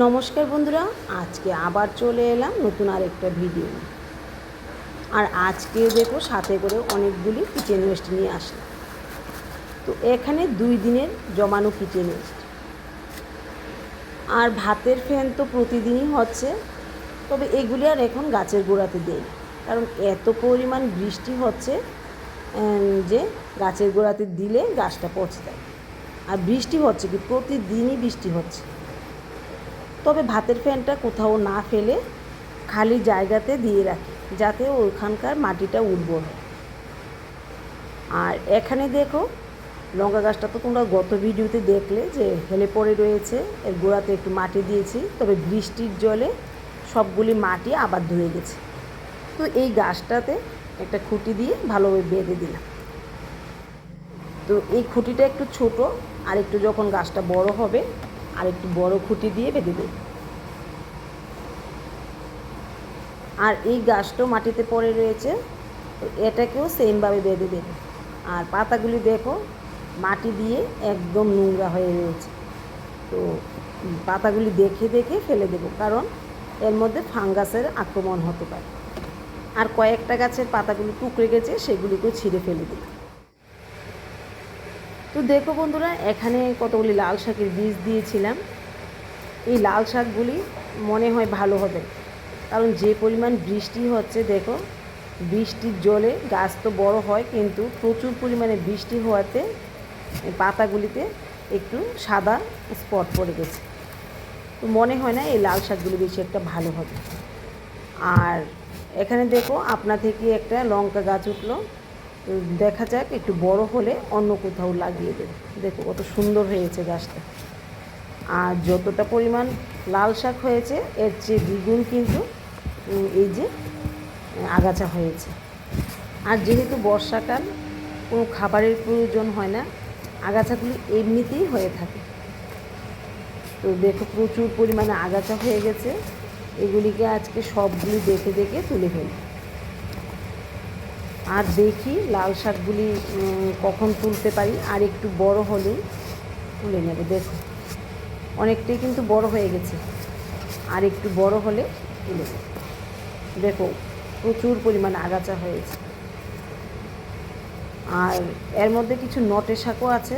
নমস্কার বন্ধুরা, আজকে আবার চলে এলাম নতুন আরেকটা ভিডিও আর আজকে দেখো সাথে করে অনেকগুলি কিচেন ওয়েস্ট নিয়ে আসলাম। তো এখানে দুই দিনের জমানো কিচেন ওয়েস্ট আর ভাতের ফ্যান তো প্রতিদিনই হচ্ছে, তবে এগুলি আর এখন গাছের গোড়াতে দেই কারণ এত পরিমাণ বৃষ্টি হচ্ছে যে গাছের গোড়াতে দিলে গাছটা পচে যায়। আর বৃষ্টি হচ্ছে কি? প্রতিদিনই বৃষ্টি হচ্ছে। তবে ভাতের ফ্যানটা কোথাও না ফেলে খালি জায়গাতে দিয়ে রাখি, যাতে ওইখানকার মাটিটা উর্বর হয়। আর এখানে দেখো, লঙ্কা গাছটা তো তোমরা গত ভিডিওতে দেখলে যে হেলে পড়ে রয়েছে, এর গোড়াতে একটু মাটি দিয়েছি, তবে বৃষ্টির জলে সবগুলি মাটি আবার ধুয়ে গেছে। তো এই গাছটাতে একটা খুঁটি দিয়ে ভালোভাবে বেঁধে দিলাম। তো এই খুঁটিটা একটু ছোট, আর একটু যখন গাছটা বড় হবে আর একটু বড় খুঁটি দিয়ে বেঁধে দেব আর এই গাছটাও মাটিতে পড়ে রয়েছে এটাকেও সেমভাবে বেঁধে দেব আর পাতাগুলি দেখো, মাটি দিয়ে একদম নোংরা হয়ে রয়েছে। তো পাতাগুলি দেখে দেখে ফেলে দেব, কারণ এর মধ্যে ফাঙ্গাসের আক্রমণ হতে পারে। আর কয়েকটা গাছের পাতাগুলি টুকরে গেছে, সেগুলিকেও ছিঁড়ে ফেলে দিলাম। তো দেখো বন্ধুরা, এখানে কতগুলি লাল শাকের বীজ দিয়েছিলাম। এই লাল শাকগুলি মনে হয় ভালো হবে, কারণ যে পরিমাণ বৃষ্টি হচ্ছে, দেখো, বৃষ্টির জলে গাছ তো বড় হয়, কিন্তু প্রচুর পরিমাণে বৃষ্টি হওয়াতে পাতাগুলিতে একটু সাদা স্পট পড়ে গেছে। তো মনে হয় না এই লাল শাকগুলি বেশি একটা ভালো হবে। আর এখানে দেখো, আপনা থেকে একটা লঙ্কা গাছ উঠল। দেখা যাক, একটু বড় হলে অন্য কোথাও লাগিয়ে দেবো। দেখো কত সুন্দর হয়েছে গাছটা। আর যতটা পরিমাণ লাল শাক হয়েছে, এর চেয়ে দ্বিগুণ কিন্তু এই যে, আগাছা হয়েছে। আর যেহেতু বর্ষাকাল, কোনো খাবারের প্রয়োজন হয় না, আগাছাগুলি এমনিতেই হয়ে থাকে। তো দেখো প্রচুর পরিমাণে আগাছা হয়ে গেছে। এগুলিকে আজকে সবগুলি দেখে দেখে তুলে ফেলি। আর দেখি লাল শাকগুলি কখন তুলতে পারি। আর একটু বড় হলেই তুলে নেব। দেখো, অনেকটাই কিন্তু বড় হয়ে গেছে। আর একটু বড় হলে তুলে নেব। দেখো, প্রচুর পরিমাণে আগাছা হয়েছে। আর এর মধ্যে কিছু নটে শাকও আছে।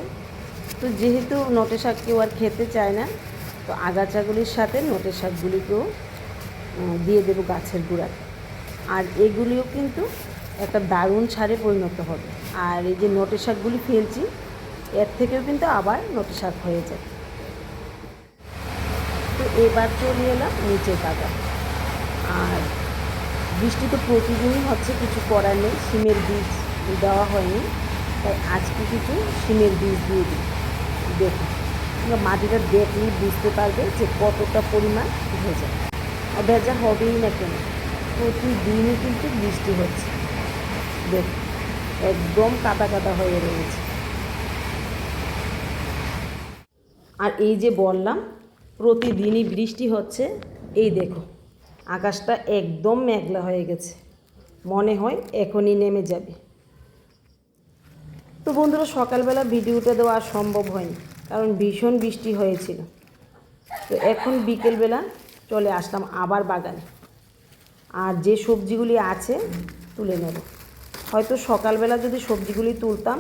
তো যেহেতু নটে শাক কেউ আর খেতে চায় না, তো আগাছাগুলির সাথে নটে শাকগুলিকেও দিয়ে দেবো গাছের গোড়াতে আর এগুলিও কিন্তু একটা দারুণ সারে পরিণত হবে। আর এই যে নটে শাকগুলি ফেলছি, এর থেকেও কিন্তু আবার নটে শাক হয়ে যায়। তো এবার চলে এলাম নিচের কাজা আর বৃষ্টি তো প্রতিদিনই হচ্ছে, কিছু করার নেই সিমের বীজ দেওয়া হয়নি। তাই আজকে কিছু সিমের বীজ দিয়ে দিই। দেখুন মাটিটা দেখলেই বুঝতে পারবে যে কতটা পরিমাণ ভেজা। আর ভেজা হবেই না কেন, প্রতিদিনই কিন্তু বৃষ্টি হচ্ছে। দেখুন একদম কাদা কাদা হয়ে রয়েছে। আর এই যে বললাম, প্রতিদিনই বৃষ্টি হচ্ছে, এই দেখো, আকাশটা একদম মেঘলা হয়ে গেছে। মনে হয় এখনই নেমে যাবে। তো বন্ধুরা, সকালবেলা ভিডিওটা দেওয়া সম্ভব হয়নি, কারণ ভীষণ বৃষ্টি হয়েছিল। তো এখন বিকেলবেলা চলে আসলাম আবার বাগানে। আর যে সবজিগুলি আছে তুলে নেব। হয়তো সকালবেলা যদি সবজিগুলি তুলতাম,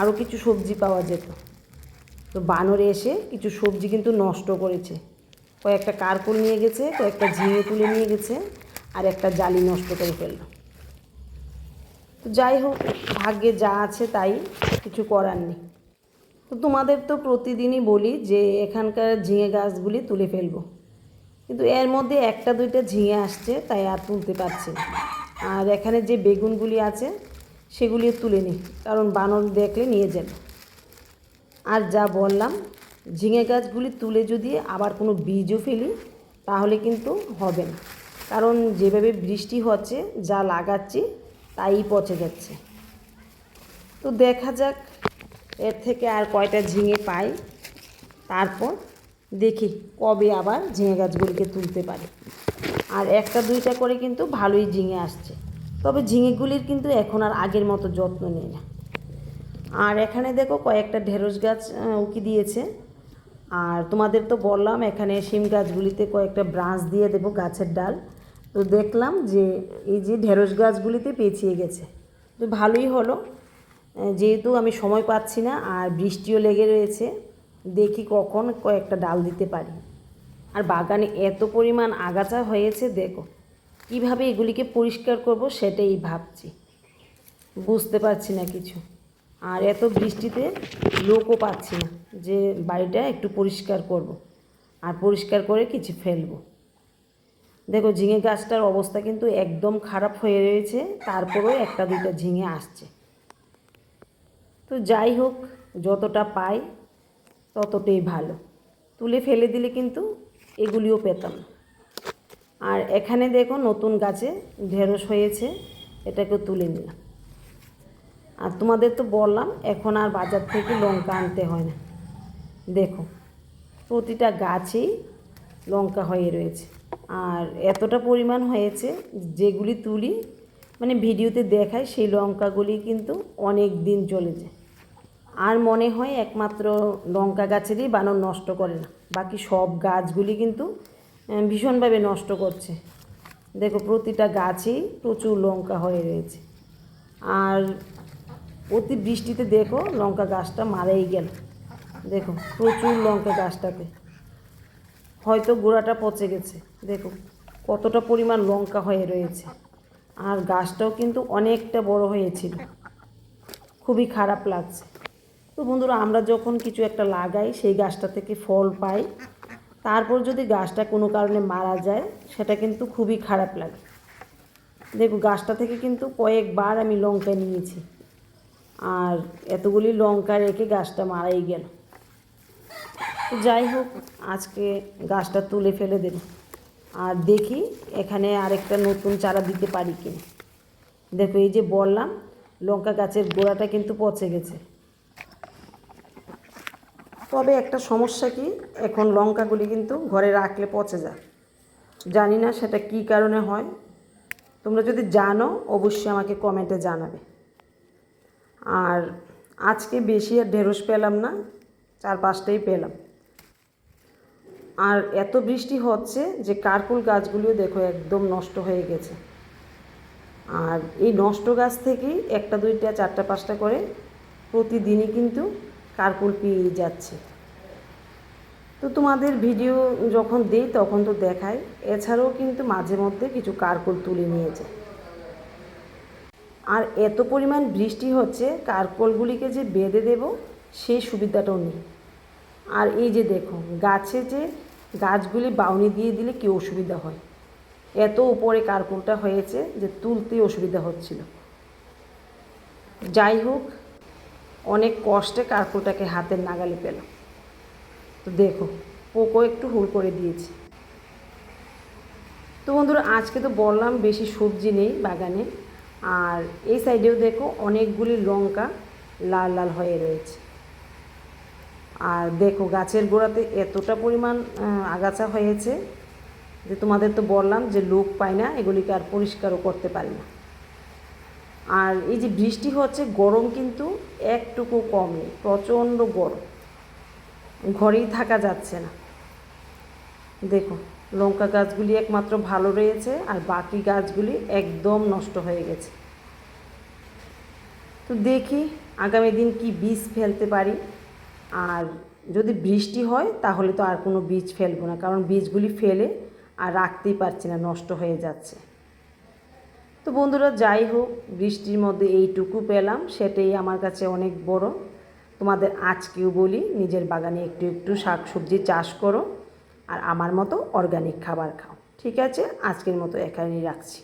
আরও কিছু সবজি পাওয়া যেত। তো বানরে এসে কিছু সবজি কিন্তু নষ্ট করেছে। কয়েকটা কারকুল নিয়ে গেছে, কয়েকটা ঝিঙে তুলে নিয়ে গেছে, আর একটা জালি নষ্ট করে ফেলল। তো যাই হোক, ভাগ্যে যা আছে তাই, কিছু করার নেই। তো তোমাদের তো প্রতিদিনই বলি যে এখানকার ঝিঙে গাছগুলি তুলে ফেলব। কিন্তু এর মধ্যে একটা দুইটা ঝিঙে আসছে, তাই আর তুলতে পারছি না। আর এখানে যে বেগুনগুলি আছে, সেগুলিও তুলে নিই। কারণ বানর দেখলে নিয়ে যাবে। আর যা বললাম, ঝিঙে গাছগুলি তুলে যদি আবার কোনো বীজও ফেলি, তাহলে কিন্তু হবে না। কারণ যেভাবে বৃষ্টি হচ্ছে, যা লাগাচ্ছি, তাই পচে যাচ্ছে। তো দেখা যাক, এর থেকে আর কয়টা ঝিঙে পাই। তারপর দেখি কবে আবার ঝিঙে গাছগুলিকে তুলতে পারি। আর একটা দুইটা করে কিন্তু ভালোই ঝিঙে আসছে। তবে ঝিঙেগুলির কিন্তু এখন আর আগের মতো যত্ন নেই না। আর এখানে দেখো কয়েকটা ঢেঁড়স গাছ উকি দিয়েছে। আর তোমাদের তো বললাম এখানে শিম গাছগুলিতে কয়েকটা ব্রাঞ্চ দিয়ে দেবো গাছের ডাল। তো দেখলাম যে এই যে ঢেঁড়স গাছগুলিতে পেঁচিয়ে গেছে। তো ভালোই হলো। যেহেতু আমি সময় পাচ্ছি না আর বৃষ্টিও লেগে রয়েছে, দেখি কখন কয়েকটা ডাল দিতে পারি। আর বাগানে এত পরিমাণ আগাছা হয়েছে, দেখো। কীভাবে এগুলিকে পরিষ্কার করব সেটাই ভাবছি। বুঝতে পারছি না কিছু। আর এত বৃষ্টিতে লোকও পাচ্ছি না যে বাড়িটা একটু পরিষ্কার করব। আর পরিষ্কার করে কিছু ফেলব। দেখো, ঝিঙে গাছটার অবস্থা কিন্তু একদম খারাপ হয়ে রয়েছে, তারপরেও একটা দুইটা ঝিঙে আসছে। তো যাই হোক, যতটা পাই ততটাই ভালো। তুলে ফেলে দিলে কিন্তু এগুলিও পেতাম। আর এখানে দেখো নতুন গাছে ঢেঁড়স হয়েছে এটাকে তুলে নিলাম। আর তোমাদের তো বললাম, এখন আর বাজার থেকে লঙ্কা আনতে হয় না। দেখো, প্রতিটা গাছেই লঙ্কা হয়ে রয়েছে। আর এতটা পরিমাণ হয়েছে, যেগুলি তুলি মানে ভিডিওতে দেখায় সেই লঙ্কাগুলি কিন্তু অনেক দিন চলে যায়। আর মনে হয় একমাত্র লঙ্কা গাছেরই বানর নষ্ট করে না। বাকি সব গাছগুলি কিন্তু ভীষণভাবে নষ্ট করছে। দেখো, প্রতিটা গাছেই প্রচুর লঙ্কা হয়ে রয়েছে। আর অতি বৃষ্টিতে দেখো, লঙ্কা গাছটা মারাই গেল। দেখো, প্রচুর লঙ্কা গাছটাতে। হয়তো গোড়াটা পচে গেছে। দেখো, কতটা পরিমাণ লঙ্কা হয়ে রয়েছে। আর গাছটাও কিন্তু অনেকটা বড় হয়েছিল। খুবই খারাপ লাগছে। তো বন্ধুরা, আমরা যখন কিছু একটা লাগাই, সেই গাছটা থেকে ফল পাই। তারপর যদি গাছটা কোনো কারণে মারা যায়, সেটা কিন্তু খুবই খারাপ লাগে। দেখো গাছটা থেকে কিন্তু কয়েকবার আমি লঙ্কা নিয়েছি। আর এতগুলি লঙ্কা রেখে গাছটা মারাই গেল। তো যাই হোক, আজকে গাছটা তুলে ফেলে দেব। আর দেখি এখানে আরেকটা নতুন চারা দিতে পারি কিনা। দেখো, এই যে বললাম, লঙ্কা গাছের গোড়াটা কিন্তু পচে গেছে। তবে একটা সমস্যা কি? এখন লঙ্কাগুলি কিন্তু ঘরে রাখলে পচে যায়। জানি না সেটা কী কারণে হয়। তোমরা যদি জানো, অবশ্যই আমাকে কমেন্টে জানাবে। আর আজকে বেশি আর ঢেঁড়স পেলাম না, চার পাঁচটাই পেলাম। আর এত বৃষ্টি হচ্ছে যে কারকুল গাছগুলিও দেখো একদম নষ্ট হয়ে গেছে। আর এই নষ্ট গাছ থেকেই একটা, দুইটা, চারটা, পাঁচটা করে প্রতিদিনই কিন্তু কারকুল পেয়ে যাচ্ছে। তো তোমাদের ভিডিও যখন দিই তখন তো দেখাই, এছাড়াও কিন্তু মাঝে মধ্যে কিছু কারকুল তুলে নিয়ে যায়। আর এত পরিমাণ বৃষ্টি হচ্ছে, কারকলগুলিকে যে বেঁধে দেব, সেই সুবিধাটাও নেই। আর এই যে দেখো, গাছে যে গাছগুলি বাউনি দিয়ে দিলে কি অসুবিধা হয়? এত উপরে কারকুলটা হয়েছে যে তুলতে অসুবিধা হচ্ছিল। যাই হোক অনেক কষ্টে কারকুলটাকে হাতের নাগালে পেলাম তো দেখো, পোকো একটু হুল করে দিয়েছে। তো বন্ধুরা, আজকে তো বললাম বেশি সবজি নেই বাগানে, আর এই সাইডেও দেখো অনেকগুলি লঙ্কা লাল লাল হয়ে রয়েছে। আর দেখো, গাছের গোড়াতে এতটা পরিমাণ আগাছা হয়েছে যে তোমাদের তো বললাম যে লোক পায় না, এগুলিকে আর পরিষ্কারও করতে পারি না। আর এই যে বৃষ্টি হচ্ছে, গরম কিন্তু একটুকু কম, প্রচণ্ড গরম। ঘরেই থাকা যাচ্ছে না। দেখো লঙ্কা গাছগুলি একমাত্র ভালো রয়েছে আর বাকি গাছগুলি একদম নষ্ট হয়ে গেছে। তো দেখি আগামী দিন কি বীজ ফেলতে পারি। আর যদি বৃষ্টি হয়, তাহলে তো আর কোনো বীজ ফেলব না, কারণ বীজগুলি ফেলে আর রাখতেই পারছি না, নষ্ট হয়ে যাচ্ছে। তো বন্ধুরা, যাই হোক, বৃষ্টির মধ্যে এইটুকু পেলাম, সেটাই আমার কাছে অনেক বড়। তোমাদের আজকেও বলি, নিজের বাগানে একটু একটু শাক সবজি চাষ করো আর আমার মতো অর্গানিক খাবার খাও। ঠিক আছে? আজকের মতো এখানেই রাখছি।